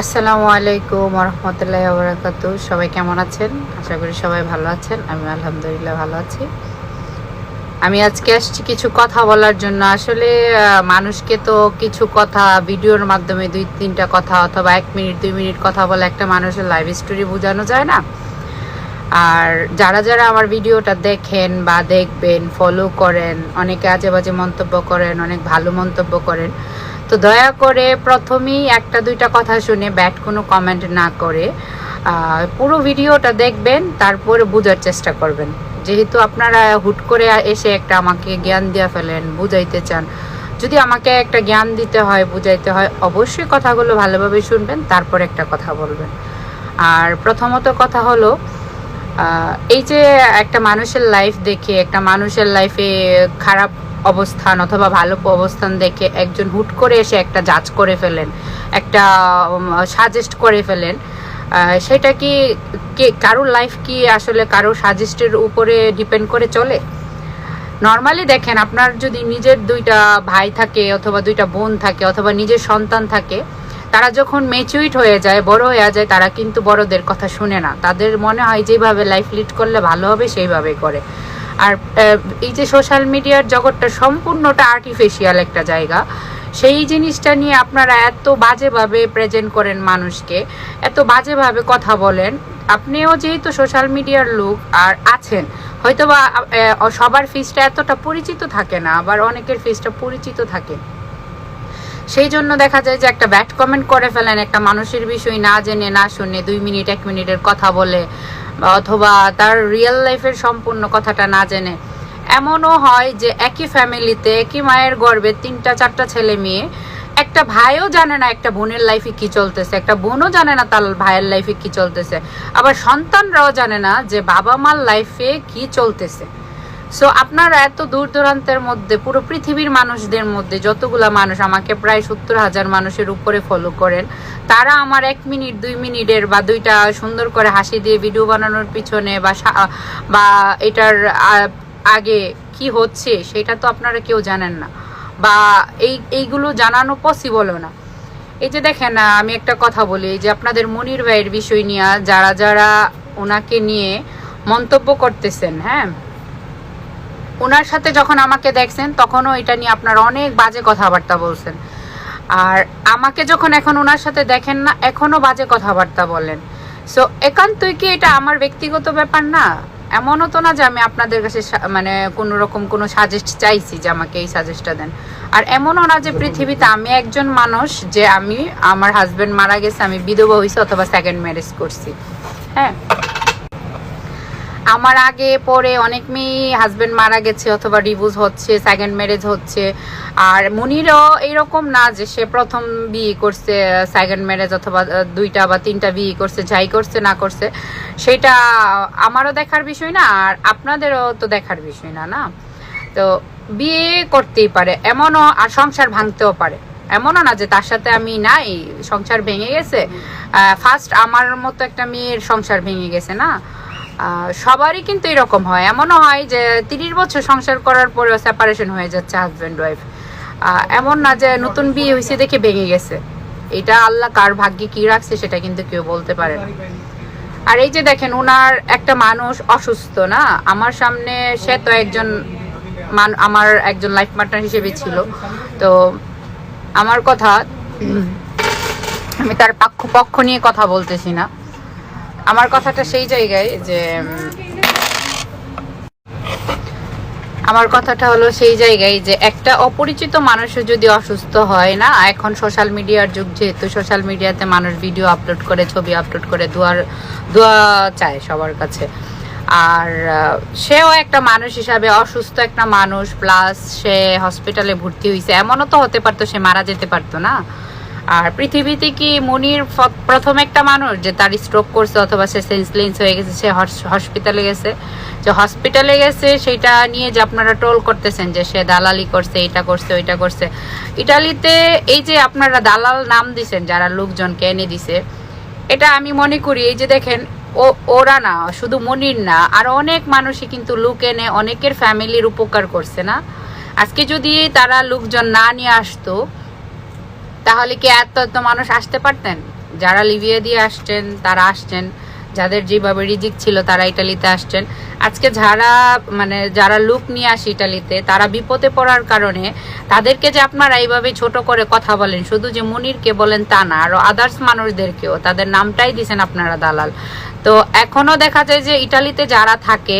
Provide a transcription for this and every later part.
আসসালামু আলাইকুম রহমতুল্লাহ বরাকাতু সবাই কেমন আছেন? আশা করি সবাই ভালো আছেন। আমি আলহামদুলিল্লাহ ভালো আছি। আমি আজকে আসছি কিছু কথা বলার জন্য। আসলে মানুষকে তো কিছু কথা ভিডিওর মাধ্যমে দুই তিনটা কথা অথবা এক মিনিট, দুই মিনিট কথা বলে একটা মানুষের লাইভ স্টোরি বোঝানো যায় না? আর যারা যারা আমার ভিডিওটা দেখেন বা দেখবেন ফলো করেন, অনেকে আজে বাজে মন্তব্য করেন, অনেক ভালো মন্তব্য করেন তো দয়া করে প্রথমেই একটা দুইটা কথা শুনে ব্যাড কোনো কমেন্ট না করে পুরো ভিডিওটা দেখবেন, তারপরে বোঝার চেষ্টা করবেন। যেহেতু আপনারা হুট করে এসে একটা আমাকে জ্ঞান দিয়ে ফেলেন, বুঝাইতে চান, যদি আমাকে একটা জ্ঞান দিতে হয়, বুঝাইতে হয়, অবশ্যই কথাগুলো ভালোভাবে শুনবেন, তারপর একটা কথা বলবেন। আর প্রথমত কথা হলো এই যে একটা মানুষের লাইফ দেখে, একটা মানুষের লাইফে খারাপ অবস্থান অথবা ভালো অবস্থান দেখে একজন হুট করে এসে একটা জাজ করে ফেলেন, একটা সাজেস্ট করে ফেলেন সেটা কি কারোর লাইফ কি আসলে কারোর সাজেস্টের উপরে ডিপেন্ড করে চলে? নর্মালি দেখেন, আপনার যদি নিজের দুইটা ভাই থাকে অথবা দুইটা বোন থাকে অথবা নিজের সন্তান থাকে তারা যখন মেচুইট হয়ে যায়, বড় হয়ে যায়, তারা কিন্তু বড়দের কথা শুনে না। তাদের মনে হয় যেভাবে লাইফ লিড করলে ভালো হবে সেইভাবে করে। আর এই যে সোশ্যাল মিডিয়ার জগৎটা সম্পূর্ণটা আর্টিফিশিয়াল একটা জায়গা। সেই জিনিসটা নিয়ে আপনারা এত বাজেভাবে প্রেজেন্ট করেন মানুষকে, এত বাজেভাবে কথা বলেন। আপনিও যেহেতু সোশ্যাল মিডিয়ার লোক আর আছেন, হয়তোবা সবার ফিসটা এতটা পরিচিত থাকে না, আবার অনেকের ফিসটা পরিচিত থাকে। সেই জন্য দেখা যায় যে একটা ব্যাড কমেন্ট করে ফেলেন একটা মানুষের বিষয় না জেনে, না শুনে, দুই মিনিট, এক মিনিটের কথা বলে, অথবা তার রিয়েল লাইফের সম্পূর্ণ কথাটা না জেনে। এমনও হয় যে একই ফ্যামিলিতে একই মায়ের গর্ভে তিনটা, চারটা ছেলে মেয়ে, একটা ভাইও জানে না একটা বোনের লাইফে কি চলতেছে, একটা বোনও জানে না তার ভাইয়ের লাইফে কি চলতেছে, আবার সন্তানরাও জানে না যে বাবা মার লাইফে কি চলতেছে। সো আপনারা এত দূর দূরান্তের মধ্যে, পুরো পৃথিবীর মানুষদের মধ্যে যতগুলা মানুষ আমাকে প্রায় সত্তর হাজার মানুষের উপরে ফলো করেন, তারা আমার এক মিনিট, দুই মিনিটের বা দুইটা সুন্দর করে হাসি দিয়ে ভিডিও বানানোর পিছনে বা বা এটার আগে কি হচ্ছে, সেটা তো আপনারা কেউ জানেন না। বা এই, এইগুলো জানানো পসিবলও না। এই যে দেখেন আমি একটা কথা বলি যে আপনাদের মনির ভাইয়ের বিষয় নিয়ে যারা যারা ওনাকে নিয়ে মন্তব্য করতেছেন হ্যাঁ? ওনার সাথে যখন আমাকে দেখছেন, তখনও এটা নিয়ে আপনারা অনেক বাজে কথাবার্তা বলছেন। আর আমাকে যখন এখন ওনার সাথে দেখেন না এখনও বাজে কথাবার্তা বলেন। সো একান্তই কি এটা আমার ব্যক্তিগত ব্যাপার না? এমনও তো না যে আমি আপনাদের কাছে মানে কোনো রকম কোনো সাজেস্ট চাইছি যে আমাকে এই সাজেস্টটা দেন। আর এমনও না যে পৃথিবীতে আমি একজন মানুষ যে আমি, আমার হাজব্যান্ড মারা গেছে, আমি বিধবা হয়েছি অথবা সেকেন্ড ম্যারেজ করছি। হ্যাঁ? আমার আগে, পরে অনেক মেয়ে হাজবেন্ড মারা গেছে অথবা ডিভোর্স হচ্ছে সেকেন্ড ম্যারেজ হচ্ছে। আর মুনিরও এইরকম না যে সে প্রথম বিয়ে করছে সেকেন্ড ম্যারেজ অথবা দুইটা বা তিনটা বিয়ে করছে, যাই করছে, না করছে। সেটা আমারও দেখার বিষয় না, আর আপনাদেরও তো দেখার বিষয় না না? তো বিয়ে করতেই পারে, এমনও আর সংসার ভাঙতেও পারে। এমনও না যে তার সাথে আমি নাই, সংসার ভেঙে গেছে। ফার্স্ট আমার মতো একটা মেয়ের সংসার ভেঙে গেছে, না? সবারই কিন্তু এরকম হয়। এমনও হয় যে তিরিশ বছর সংসার করার পরেও সেপারেশন হয়ে যাচ্ছে হাজব্যান্ড ওয়াইফ এমন না যে নতুন বিয়ে হয়েছে দেখে ভেঙে গেছে। এটা আল্লাহ কার ভাগ্যে কি রাখছে সেটা কিন্তু কেউ বলতে পারে না। আর এই যে দেখেন ওনার একটা মানুষ অসুস্থ, না? আমার সামনে সে তো একজন আমার একজন লাইফ পার্টনার হিসেবে ছিল। তো আমার কথা, আমি তার পক্ষ পক্ষ নিয়ে কথা বলতেছি না। আমার কথাটা সেই জায়গায় যে আমার কথাটা হলো সেই জায়গায় যে একটা অপরিচিত মানুষও যদি অসুস্থ হয় না, এখন সোশ্যাল মিডিয়ার যুগ যেহেতু সোশ্যাল মিডিয়াতে মানুষ ভিডিও আপলোড করে, ছবি আপলোড করে, দোয়ার, দোয়া চায় সবার কাছে। আর সেও একটা মানুষ হিসাবে অসুস্থ একটা মানুষ প্লাস সে হসপিটালে ভর্তি হয়েছে এমনও তো হতে পারতো সে মারা যেতে পারতো না। আর পৃথিবীতে কি মনির প্রথম একটা মানুষ যে তার স্ট্রোক করছে অথবা সে সেন্সলেন্স হয়ে গেছে, সে হসপিটালে গেছে? যে হসপিটালে গেছে, সেটা নিয়ে যে আপনারা টোল করতেছেন যে সে দালালি করছে, এটা করছে, ওইটা করছে। ইটালিতে এই যে আপনারা দালাল নাম দিছেন, যারা লোকজনকে এনে দিছে, এটা আমি মনে করি, এই যে দেখেন, ও, ওরা না, শুধু মনির না, আর অনেক মানুষই কিন্তু লুক এনে অনেকের ফ্যামিলির উপকার করছে না। আজকে যদি তারা লোকজন না নিয়ে আসতো তাহলে কি এত এত মানুষ আসতে পারতেন? যারা লিবিয়া দিয়ে আসছেন, তারা আসছেন। যাদের যেভাবে রিজিক ছিল, তারা ইটালিতে আসছেন। আজকে যারা মানে যারা লুক নিয়ে আসে ইটালিতে তারা বিপদে পড়ার কারণে তাদেরকে যে আপনারা এইভাবে ছোট করে কথা বলেন, শুধু যে মুনিরকে বলেন তা না, আরও আদার্স মানুষদেরকেও, তাদের নামটাই দিছেন আপনারা দালাল। তো এখনও দেখা যায় যে ইটালিতে যারা থাকে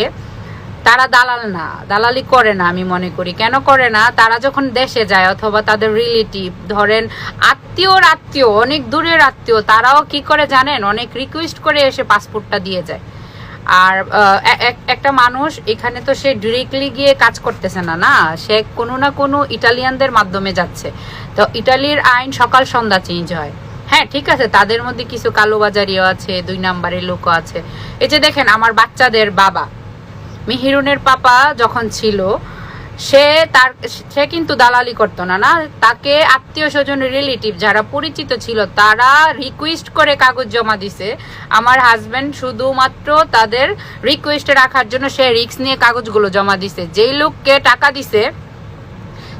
তারা দালাল না, দালালি করে না আমি মনে করি। কেন করে না? তারা যখন দেশে যায় অথবা তাদের রিলেটিভ ধরেন আত্মীয়র আত্মীয়, অনেক দূরের আত্মীয়, তারাও কি করে জানেন? অনেক রিকোয়েস্ট করে এসে পাসপোর্টটা দিয়ে যায়। আর এক- একটা মানুষ এখানে তো সে ডিরেক্টলি গিয়ে কাজ করতেছে না না? সে কোনো না কোনো ইটালিয়ানদের মাধ্যমে যাচ্ছে। তো ইটালির আইন সকাল সন্ধ্যা চেঞ্জ হয়। হ্যাঁ ঠিক আছে, তাদের মধ্যে কিছু কালোবাজারিও আছে, দুই নাম্বারের লোকও আছে। এই যে দেখেন, আমার বাচ্চাদের বাবা। মিহিরুনের পাপা যখন ছিল, সে তার, সে কিন্তু দালালি করতো না না? তাকে আত্মীয় স্বজন রিলেটিভ যারা পরিচিত ছিল, তারা রিকোয়েস্ট করে কাগজ জমা দিছে, আমার হাজব্যান্ড শুধুমাত্র তাদের রিকোয়েস্টে রাখার জন্য সে রিক্স নিয়ে কাগজগুলো জমা দিছে। যেই লোককে টাকা দিছে,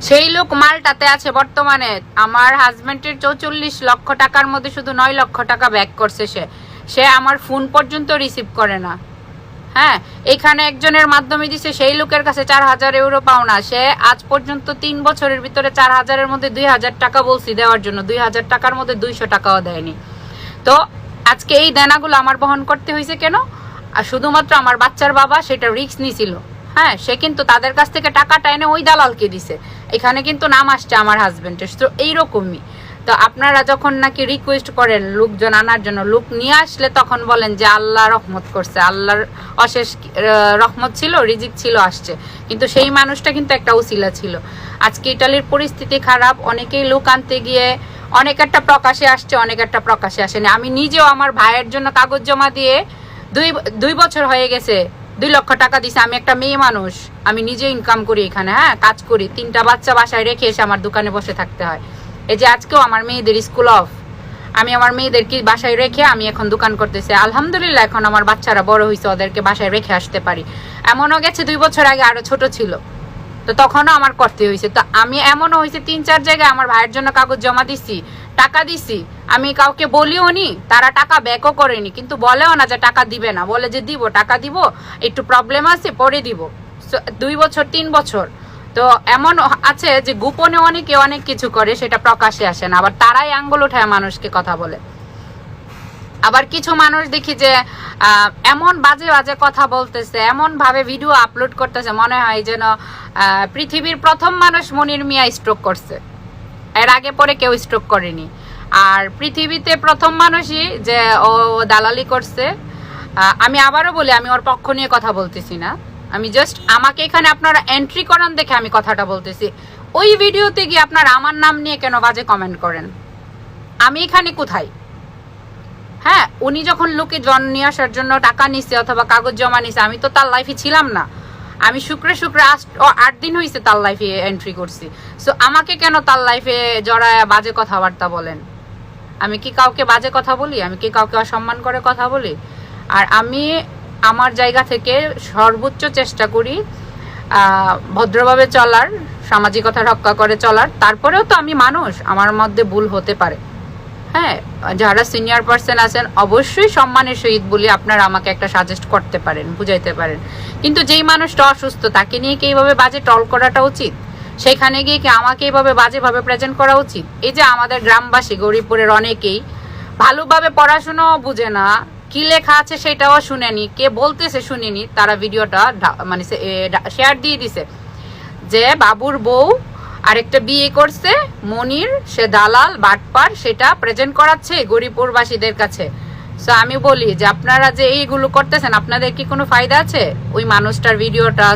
সেই লোক মালটাতে আছে বর্তমানে। আমার হাজবেন্ডের চৌচল্লিশ লক্ষ টাকার মধ্যে শুধু নয় লক্ষ টাকা ব্যাক করছে সে। সে আমার ফোন পর্যন্ত রিসিভ করে না। হ্যাঁ এখানে একজনের মাধ্যমে দিছে, সেই লোকের কাছে চার হাজার ইউরো পাওনা সে আজ পর্যন্ত তিন বছরের ভিতরে চার হাজারের মধ্যে দুই হাজার টাকা বলছি দেওয়ার জন্য। দুই হাজার টাকার মধ্যে দুইশো টাকাও দেয়নি। তো আজকে এই দেনাগুলো আমার বহন করতে হয়েছে কেন? আর শুধুমাত্র আমার বাচ্চার বাবা সেটা রিস্ক নিছিল। হ্যাঁ সে কিন্তু তাদের কাছ থেকে টাকাটা এনে ওই দালালকে দিছে। এখানে কিন্তু নাম আসছে আমার হাজবেন্ডের তো এইরকমই। তো আপনারা যখন নাকি রিকোয়েস্ট করেন লোকজন আনার জন্য, লোক নিয়ে আসলে তখন বলেন যে আল্লাহ রহমত করছে। আল্লাহর অশেষ রহমত ছিল, রিজিক ছিল, আসছে। কিন্তু সেই মানুষটা কিন্তু একটা উসিলা ছিল। আজকে ইটালির পরিস্থিতি খারাপ, অনেকেই লোক আনতে গিয়ে অনেক একটা প্রকাশে আসছে, অনেক একটা প্রকাশে আসেনি। আমি নিজেও আমার ভাইয়ের জন্য কাগজ জমা দিয়ে দুই দুই বছর হয়ে গেছে, দুই লক্ষ টাকা দিছে। আমি একটা মেয়ে মানুষ, আমি নিজে ইনকাম করি এখানে হ্যাঁ কাজ করি। তিনটা বাচ্চা বাসায় রেখে এসে আমার দোকানে বসে থাকতে হয়। এই যে আজকেও আমার মেয়েদের স্কুল অফ আমি আমার মেয়েদেরকে বাসায় রেখে আমি এখন দোকান করতেছি। আলহামদুলিল্লাহ, এখন আমার বাচ্চারা বড় হয়েছে ওদেরকে বাসায় রেখে আসতে পারি। এমনও গেছে, দুই বছর আগে আরও ছোট ছিল। তো তখনও আমার করতে হয়েছে তো আমি এমনও হয়েছে তিন চার জায়গায় আমার ভাইয়ের জন্য কাগজ জমা দিছি, টাকা দিছি। আমি কাউকে বলিও নি, তারা টাকা ব্যাকও করেনি। কিন্তু বলেও না যে টাকা দিবে না। বলে যে দিব, টাকা দিব, একটু প্রবলেম আছে, পরে দিব। দুই বছর, তিন বছর। তো এমন আছে যে গোপনে অনেকে অনেক কিছু করে, সেটা প্রকাশে আসে না। আবার তারাই আঙ্গুল উঠায় মানুষকে কথা বলে। আবার কিছু মানুষ দেখি যে এমন বাজে বাজে কথা বলতেছে এমন ভাবে ভিডিও আপলোড করতেছে, মনে হয় যেন পৃথিবীর প্রথম মানুষ মনির মিয়া স্ট্রোক করছে। এর আগে পরে কেউ স্ট্রোক করেনি। আর পৃথিবীতে প্রথম মানুষই যে ও দালালি করছে আমি আবারও বলি, আমি ওর পক্ষ নিয়ে কথা বলতেছি না। আমি জাস্ট আমাকে এখানে আপনারা এন্ট্রি করান দেখে আমি কথাটা বলতেছি। ওই ভিডিওতে গিয়ে আপনারা আমার নাম নিয়ে কেন বাজে কমেন্ট করেন? আমি এখানে কোথায়? হ্যাঁ উনি যখন লোকে জন নিয়ে আসার জন্য টাকা নিছে অথবা কাগজ জমা নিছে, আমি তো তার লাইফে ছিলাম না। আমি শুক্রে শুক্রে আট দিন হয়েছে তার লাইফে এন্ট্রি করছি। সো আমাকে কেন তার লাইফে জড়ায় বাজে কথাবার্তা বলেন? আমি কি কাউকে বাজে কথা বলি? আমি কি কাউকে অসম্মান করে কথা বলি? আর আমি আমার জায়গা থেকে সর্বোচ্চ চেষ্টা করি ভদ্রভাবে চলার সামাজিকতা রক্ষা করে চলার। তারপরেও তো আমি মানুষ, আমার মধ্যে ভুল হতে পারে। হ্যাঁ যারা সিনিয়র পার্সন আছেন, অবশ্যই সম্মানের সহিত বলি আপনারা আমাকে একটা সাজেস্ট করতে পারেন, বুঝাইতে পারেন। কিন্তু যেই মানুষটা অসুস্থ, তাকে নিয়ে কি এইভাবে বাজে টল করাটা উচিত? সেখানে গিয়ে কি আমাকে এইভাবে বাজেভাবে প্রেজেন্ট করা উচিত? এই যে আমাদের গ্রামবাসী, গরিবপুরের অনেকেই, ভালোভাবে পড়াশোনাও বুঝে না কি লেখা আছে সেটাও শুনেনি, কে বলতেছে শুনিনি, তারা ভিডিওটা মানে শেয়ার দিয়ে দিছে। যে বাবুর বউ আরেকটা বিয়ে করছে, মনির, সে দালাল, বাটপার, সেটা প্রেজেন্ট করাচ্ছে গরিবপুরবাসীদের কাছে। সো আমি বলি যে আপনারা যে এইগুলো করতেছেন, আপনাদের কি কোনো ফায়দা আছে? ওই মানুষটার ভিডিওটা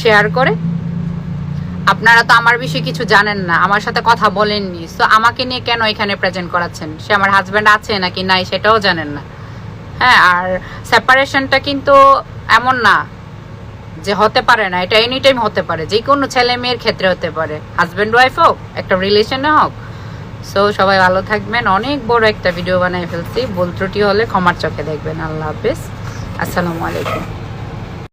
শেয়ার করে। আপনারা তো আমার বিষয়ে কিছু জানেন না, আমার সাথে কথা বলেননি। সো আমাকে নিয়ে কেন এখানে প্রেজেন্ট করাচ্ছেন? সে আমার হাজব্যান্ড আছে নাকি নাই, সেটাও জানেন না। হ্যাঁ আর সেপারেশনটা কিন্তু এমন না যে হতে পারে না। এটা এনি টাইম হতে পারে। যে কোনো ছেলে মেয়ের ক্ষেত্রে হতে পারে। হাজব্যান্ড ওয়াইফ হোক, একটা রিলেশনে হোক। সো সবাই ভালো থাকবেন। অনেক বড় একটা ভিডিও বানিয়ে ফেলছি। ভুল ত্রুটি হলে ক্ষমার চোখে দেখবেন। আল্লাহ হাফিজ। আসসালামু আলাইকুম।